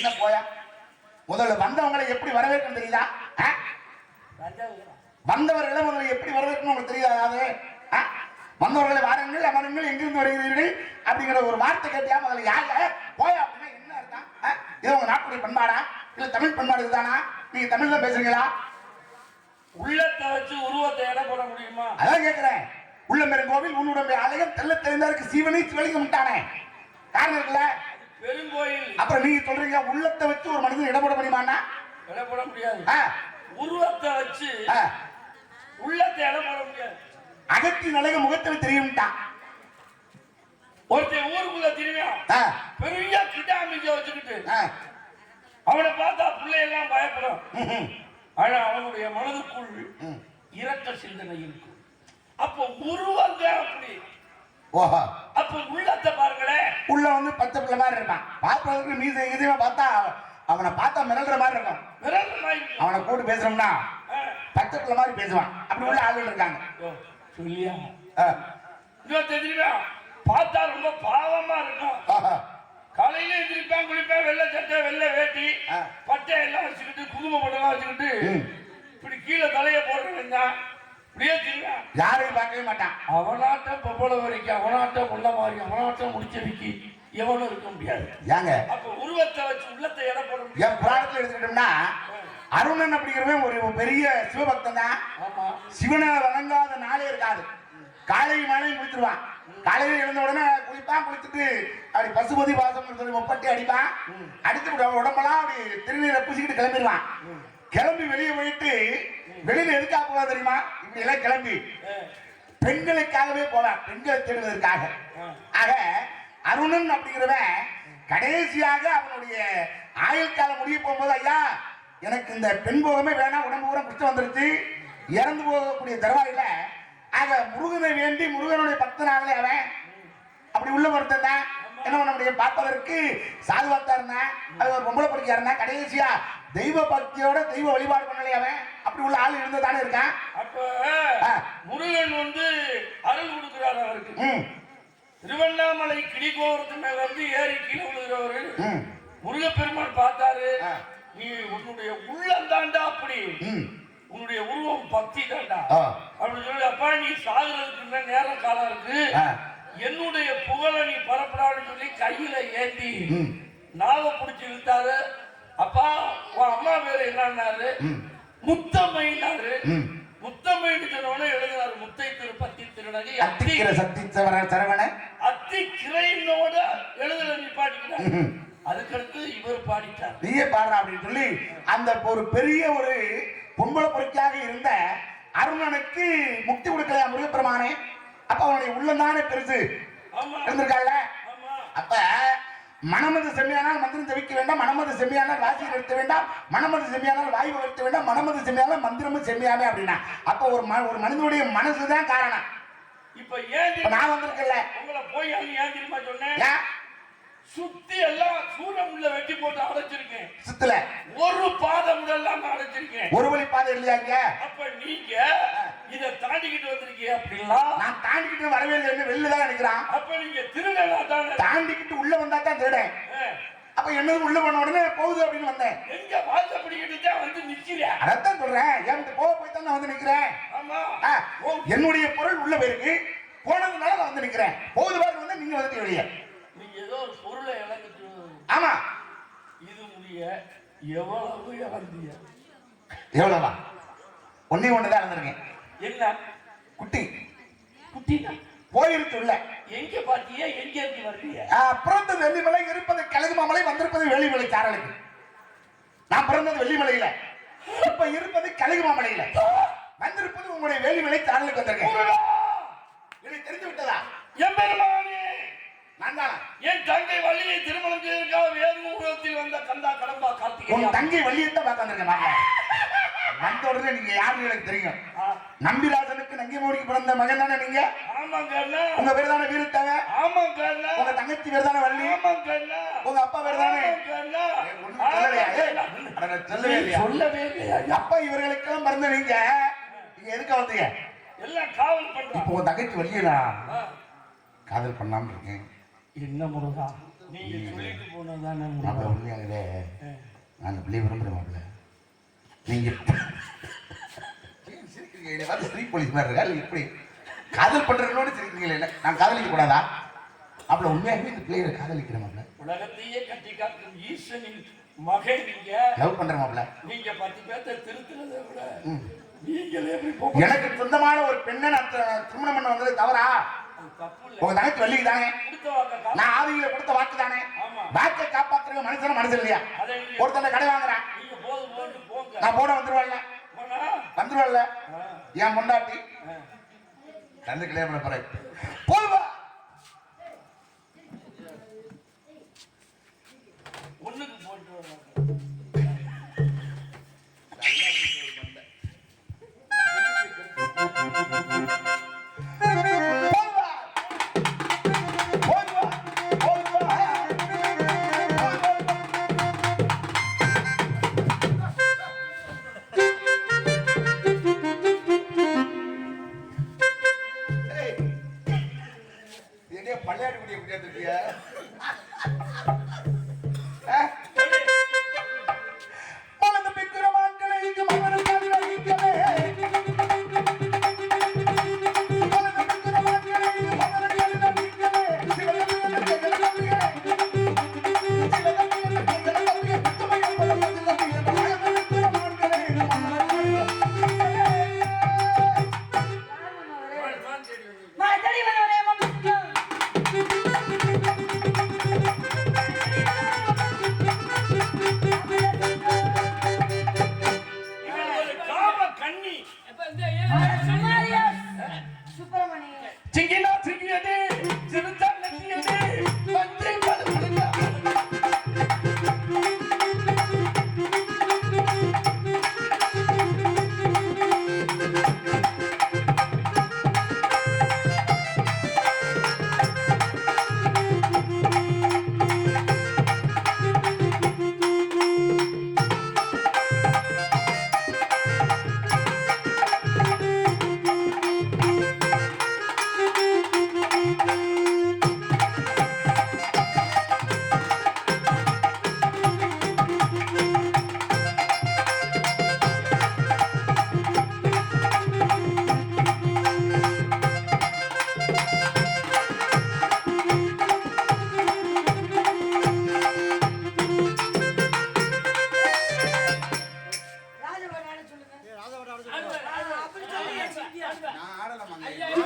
என்ன போயா? முதல்ல வந்தவங்களை எப்படி வரவேற்கணும் தெரியுதா? வந்தவர்களை முதல்ல எப்படி வரவேற்கணும் உங்களுக்கு தெரியுதா? ஆ? வந்தவர்களை வாருங்கள் அமருங்கள் எங்கிருந்து வருகிறீர்கள் அப்படிங்கிற ஒரு வார்த்தை கேட்டியா? முதல்ல யாரு? போயா அப்படின்னா என்ன அர்த்தம்? இது உங்க நாட்டுடைய பண்பாடா? இல்ல தமிழ் பண்பாடு இதுதானா? நீங்க தமிழ்ல பேசுறீங்களா? உள்ளத்தை வச்சு உருவத்தை எடை போட முடியுமா? அதான் கேட்கிறேன் உள்ள பெருங்கோவில் உன்னுடைய ஆலயம் தெல்ல தெரிந்தாருக்கு சீவனை சிவலிங்கம் விட்டானே காரணம் இருக்குல்ல? பெருங்கோயில். அப்புறம் நீங்க சொல்றீங்க உள்ளத்தை வச்சு ஒரு மனிதன் இடப்பட முடியுமாண்ணா? எடை போட முடியாது. உருவத்தை வச்சு. உள்ளத்தை எடை போட முடியாது. அகத்தின் அழகு முகத்தில் தெரியும்ட்டான் ஒருத்தன் ஊருக்குள்ள திரும்பியான் பெரிய கிட்டாமிக்க வச்சுக்கிட்டு. அவனை பார்த்தா பிள்ளையெல்லாம் பயப்படும். ஆனா அவனுடைய மனதுக்குள் ம். இரக்க சிந்தனை இருக்கும். அப்ப உருவங்க அப்படி. ஓஹோ அப்ப உள்ளத்தை பாருங்களேன் உள்ள வந்து பச்சை பிள்ளை மாதிரி இருப்பான் பார்ப்பதற்கு மீசை இதுவே பார்த்தா அவனை பார்த்தா மிரள்ற மாதிரி இருக்கும். அவனை கூட்டு பேசுறோம்னா. பச்சை பிள்ளை மாதிரி பேசுவான். அப்படி உள்ள ஆளுகள் இருக்காங்க. சொல்லியா? பார்த்தா ரொம்ப பாவமா இருக்கும். காலையில எந்திரிப்பான் குளிப்பான் வெள்ளை சட்டை வெள்ளை வேட்டி. பட்டை எல்லாம் வச்சுக்கிட்டு குங்கும பட்டெல்லாம் வச்சுக்கிட்டு. இப்படி கீழே தலையை போடுறவன் தான். இப்படியே தெரியும் யாரையும் பார்க்கவே மாட்டான். அவனாட்டம் பொம்பளை வரைக்கும் அவனாட்டம் உள்ள மாதிரி அவனாட்டம் முடிச்சதுக்கு எவனும் இருக்க முடியாது. ஏங்க? அப்ப உருவத்தை வச்சு உள்ளத்தை எடை போட முடியும் என் புராணத்துல எடுத்துக்கிட்டோம்னா அருணன் அப்படிங்கிறவன் ஒரு பெரிய சிவபக்தன் தான். சிவனை வணங்காத நாளே இருக்காது. காலையும் மாலையும் குளித்துருவான். காலையில எழுந்த உடனே குளிப்பான் குளிச்சுட்டு அப்படி பசுபதி பாசம் சொல்லி முப்பட்டி அடிப்பான். அடித்து விட உடம்பெல்லாம் அப்படி திருநீரை பூசிக்கிட்டு கிளம்பிடுவான் கிளம்பி வெளியே போயிட்டு வெளியில எதுக்காக போவா தெரியுமா? எல்லாம் கிளம்பி பெண்களுக்காகவே போவான் பெண்களை தேடுவதற்காக. ஆக அருணன் அப்படிங்கிறவன் கடைசியாக அவனுடைய ஆயுள் காலம் முடிய போகும்போது ஐயா எனக்கு இந்த பெண் போகமே வேணாம் உடம்பு பூரா குஷ்டம் வந்துருச்சு. இறந்து போகக்கூடிய தருவாயில ஆக முருகனை வேண்டி முருகனுடைய பக்தனாகலே அவன் அப்படி உள்ள ஒருத்தன் தான் என்ன முடியும் பார்ப்பதற்கு சாதுவாத்தா இருந்தான் அது ஒரு பொம்பளை படிக்கா இருந்தான் கடைசியா தெய்வ பக்தியோட தெய்வ வழிபாடு பண்ணலையே அவன்? அப்படி உள்ள ஆள் இருந்ததானே இருக்கான்? அப்ப. முருகன் வந்து அருள் கொடுக்கிறார் அவருக்கு. திருவண்ணாமலை கிளிகோரத்து மேல இருந்து ஏறி கீழே விழுகிறவரு ம். முருகப்பெருமான் பார்த்தாரு. நீ உன்னுடைய உள்ளம் தாண்டா அப்படி. உன்னுடைய உருவம் பக்தி தாண்டா. அப்படின்னு சொல்லி அப்பா நீ சாகுறதுக்கு நேரம் காலம் இருக்கு. என்னுடைய புகழை நீ பரப்படான்னு சொல்லி கையில ஏந்தி நாவை பிடிச்சி இழுத்தாரு. அப்பா உன் அம்மா பேரு என்னன்னாரு? ம். முத்தம்மைனாரு ம். முத்தம்மைன்னு சொன்னோடனே எழுதினாரு முத்தை திருப்பத்தி திருநகை அத்தி அத்திக்கிற சக்தி சவர சரவண அத்தி கிரைனோட எழுதுல ம்ஹும். அதுக்கடுத்து இவர் பாடிட்டார். நீயே பாடுற அப்படின்னு சொல்லி அந்த ஒரு பெரிய ஒரு பொம்பளை பொறுக்காக இருந்த அருணனுக்கு முக்தி கொடுக்கலையா முருகப்பெருமானே? அப்ப அவனுடைய உள்ளந்தானே பெருசு. இருந்திருக்கால அப்ப மனமது செம்மையானால் மந்திரம் தெவிக்க வேண்டாம் மனமது செம்மையானால் ராசி நிறுத்த வேண்டாம் மனமது செம்மையானால் வாயு நிறுத்த வேண்டாம் மனமது செம்மையானால் மந்திரமும் செம்மையாமே அப்படின்னா. அப்ப ஒரு ம- ஒரு மனிதனுடைய மனசுதான் காரணம். இப்ப ஏன் நான் வந்திருக்கேன்ல. உங்களை போய் ஏன் தெரியுமா சொன்னேன்? சுத்தி எல்லாம் சூடம் உள்ள வெட்டி போட்டு அடைச்சிருக்கேன். சுத்துல? ஒரு பாதம் எல்லாம் அடைச்சிருக்கேன். ஒரு வழி பாதை இல்லையா இங்க? அப்ப நீங்க இத தாண்டிக்கிட்டு வந்திருக்கீங்க அப்படிலாம் நான் தாண்டிக்கிட்டு வரவே இல்லை வெளில தான் நினைக்கிறான். அப்ப நீங்க திருநெல்லா தானே? தாண்டிக்கிட்டு உள்ள வந்தா தான் தேடேன் ஆ. அப்ப என்னது உள்ள போன உடனே போகுது அப்படின்னு வந்தேன். எங்க வாசப்படிக்கிட்டு தான் வந்து நிக்கிறேன் அதைத்தான் சொல்றேன். என்கிட்ட போக போய் தான் வந்து நிக்கிறேன் ஆமா. என்னுடைய பொருள் உள்ள போயிருக்கு. போனதுனால நான் வந்து நிக்கிறேன். போகுது பாரு வந்து நீங்க வந்துட்டு வெளியே ஒரு பொருளை இழந்துட்டு ஆமா. இது முடிய எவ்வளவு இழந்தீங்க எவ்வளவா? ஒன்னே ஒண்ணுதான் இருந்திருக்கேன் என்ன? குட்டி. குட்டினா? போயிருக்கு உள்ள. எங்க பாத்தீங்க எங்க இருந்து வர்றீங்க ஆ, பிறந்தது வெள்ளிமலை இருப்பது கழுகு மாமலை வந்திருப்பது வெள்ளிமலை சாரலுக்கு. நான் பிறந்தது வெள்ளிமலையில. இப்ப இருப்பது கழுகு மாமலையில வந்திருப்பது உங்களுடைய வெள்ளிமலை சாரலுக்கு வந்திருக்கேன்! எனக்கு தெரிஞ்சு விட்டதா? தானா என் தங்கை வள்ளியை திருமணம் செய்வதற்காக வேறு வந்த கந்தா கடம்பா உன் கார்த்திகேயா தங்கை வள்ளியத்தான் பார்க்க வந்திருக்கேன் வாங்க. வந்த உடனே நீங்க யாருன்னு எனக்கு தெரியும். நம்பிராசனுக்கு நங்கை மோடிக்கு பிறந்த மகன் தானே நீங்க? உங்க பேர் தானே அண்ணா. உங்க தங்கச்சி பேர் தானே வள்ளி? உங்க அப்பா பேர் தானே? சொல்லவே அப்பா இவர்களுக்கெல்லாம் பிறந்த நீங்க? நீங்க எதுக்கு வந்தீங்க? எல்லாம் காவல் பண்றான் இப்போ உங்க தங்கச்சி வள்ளியனா ஆ, காதல் பண்ணாம இருக்கேன். என்ன முருகா? நீங்க சொல்லிட்டு போனதானே மாப்பிள்ள உண்மையாகவே நான் அந்த பிள்ளைய விரும்புகிறேன் மாப்பிள்ள. நீங்க சிரிக்கிறீங்க என்னை பார்த்து போலீஸ் மாதிரி இருக்கா இல்லை இப்படி காதல் பண்றவங்களோட சிரிக்கிறீங்களே என்ன நான் காதலிக்க கூடாதா மாப்பிள்ள உண்மையாகவே இந்த பிள்ளையை காதலிக்கிறேன் மாப்பிள்ள உலகத்தையே கட்டி காக்கும் ஈசனின் மகன் நீங்க. லவ் பண்றேன் மாப்பிள்ள. நீங்க பத்து பேர்த்த திருத்துறதை விட. நீங்களே எனக்கு சொந்தமான ஒரு பெண்ணை நான் திருமணம் பண்ண வந்தது தவறா? இல்லை உங்க தங்கச்சி வள்ளிக்கு தானே நான் ஆதியில கொடுத்த வாக்கு தானே. வாக்கை காப்பாத்துறது மனுஷன மனுஷன் இல்லையா? ஒருத்தன் கடை வாங்குறான் நான் போட வந்துருவேன்ல. ஆ, என் முண்டாட்டி ஆ. கந்து கல்யாணம் பண்ண போறேன். போதுவா ஒண்ணுக்கு போட்டு போதுவா என்னைய பள்ளியாடி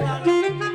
Yeah, yeah, yeah.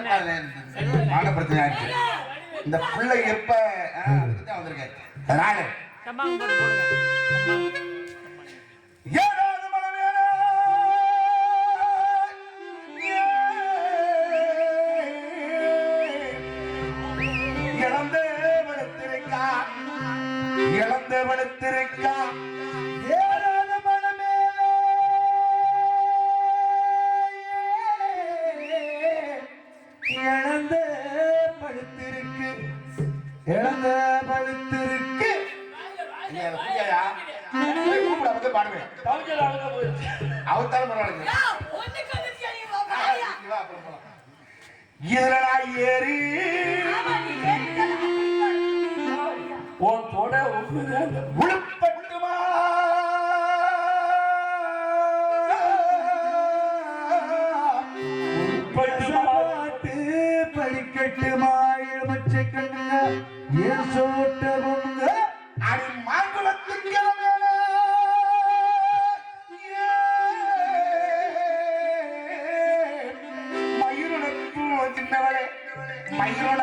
மான பிரச்சனை இந்த பிள்ளை எப்ப அதுக்கு தான் வந்திருக்கேன். அதனால போலாம். இதுல நான் ஏறி உன் தொட ಮಾಡಿಸೋಣ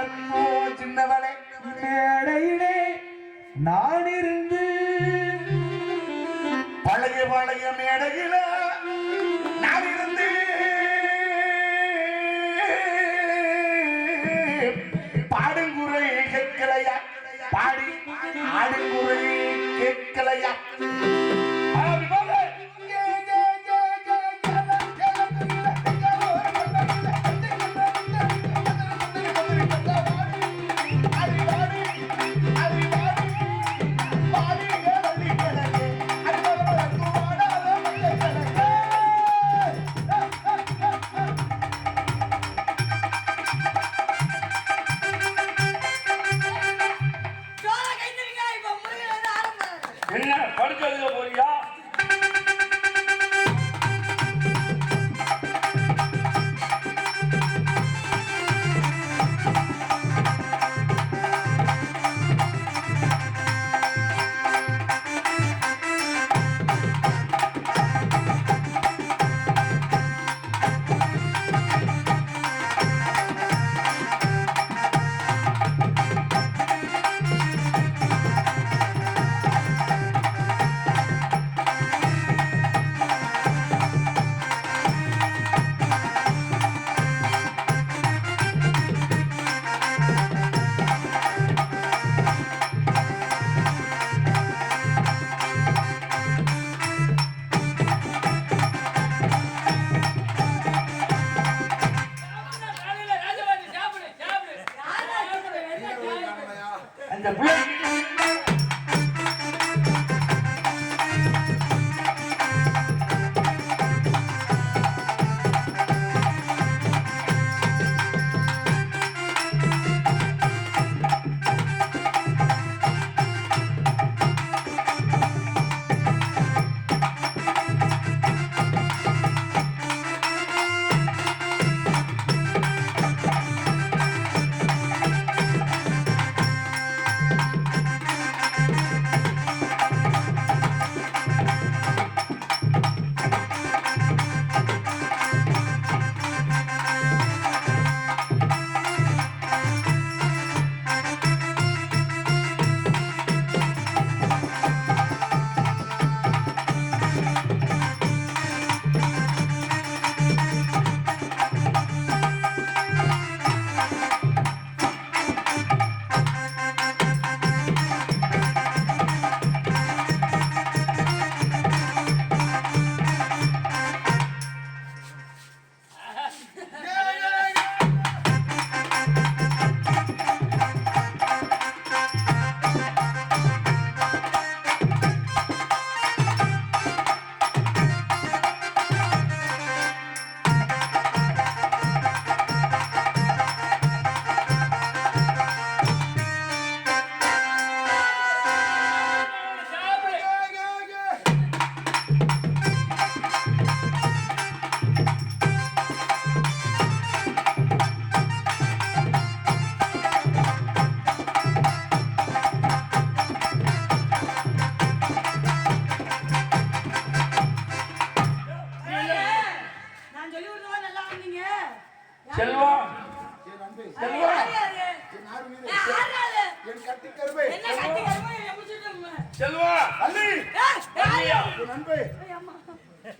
செல்வா! என் அன்பு.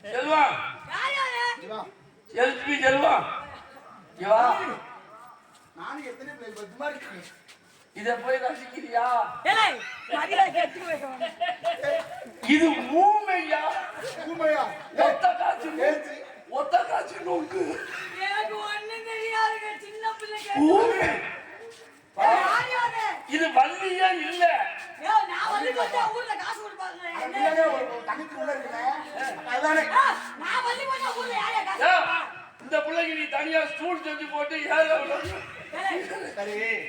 செல்வா. செல்வா. இங்க வா. நானும் எத்தனை பிள்ளை? பத்து மாதிரி இருக்கேன். இத போய் ரசிக்கிறியா? இது ஊமையா ஊமையா? ஒத்த காட்சி. ஒத்த காட்சி நோக்கு எனக்கு ஒண்ணும் தெரியாதுங்க சின்ன பிள்ளை ஊமை கேட்டு யார் யாரு இது வள்ளியே இல்ல? இந்த பிள்ளைக்கு நீ தனியா ஸ்டூல் செஞ்சு போட்டு ஏற.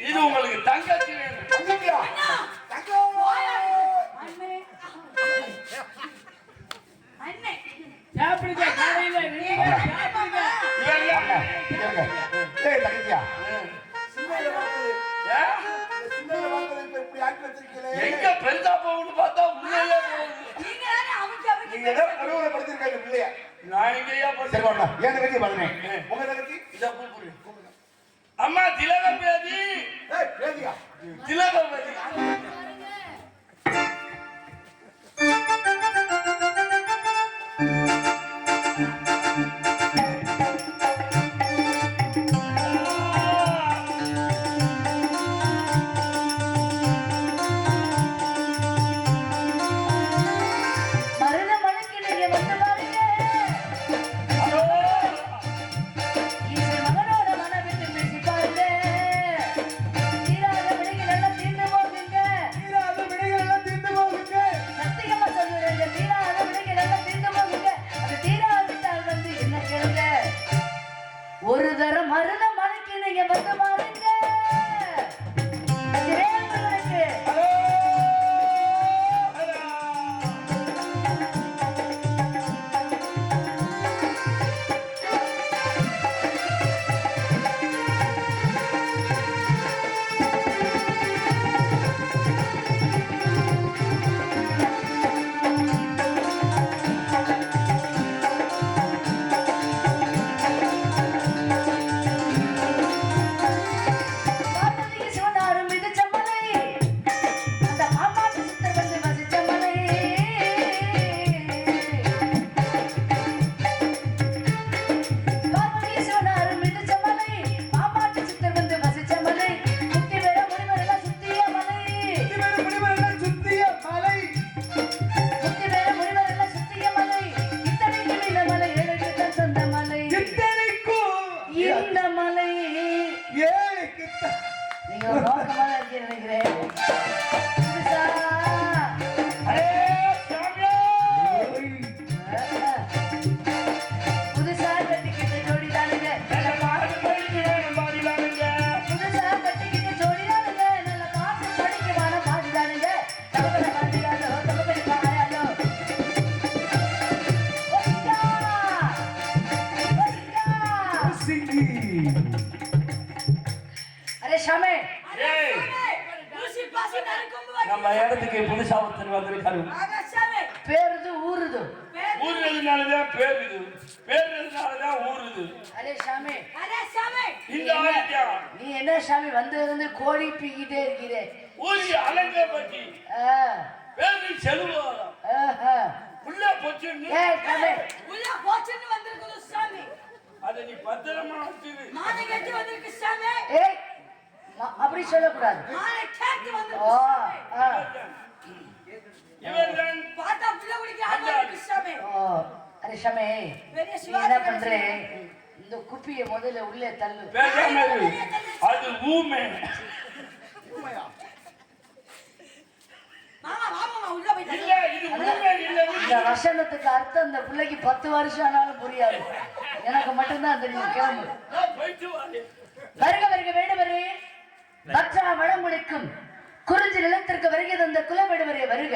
இது உங்களுக்கு தங்கச்சி வேணும். எங்க பெருசா போகும்னு பார்த்தா போகுது நீங்க தானே அமுக்கி நீங்க ஏதோ கொடுமைப்படுத்திருக்க இந்த பிள்ளைய. நான் எங்கேயா சரி, பாருங்க. உங்க தங்கச்சி? இத அம்மா திலகபதி ஏய், பேதியா? திலகபதி ஏதோ அரே ஏய், நறுக்கும் நம்ம இடத்துக்கு புதுசா ஒருத்தர் வந்திருக்காரு பேருது ஊருது ஊருறதுனாலதான் பேருது பேருறதுனாலதான் ஊருது அரே ஷாமே இந்த ஆளுக்கா நீ என்ன சாமி வந்து இருந்து கோழி பீக்கிட்டே இருக்கிறே. ஊசி அலங்க ஆ, பேரு செல்வம் ஆஹா. உள்ள போச்சுன்னு. ஏய் சாமி. அதை நீ பத்திரமா வச்சுது ஏய் ம- அப்படி சொல்லக்கூடாது ஓ ஆ, இவர்தான் ஓ அரே ஷாமே நீ என்ன பண்ற? இந்த குப்பியை முதல்ல உள்ளே தள்ளு. அது ஊமை. இல்ல இது ஊமை இல்ல இந்த வசனத்துக்கு அர்த்தம் இந்த பிள்ளைக்கு பத்து வருஷம் ஆனாலும் புரியாது. எனக்கு மட்டும்தான் தெரியும். கிளம்பு. வருக வருக வேடுவரே பற்றா வளம் முடிக்கும் குறிஞ்சி நிலத்திற்கு வருகிறது அந்த குலவேடுவரே வருக.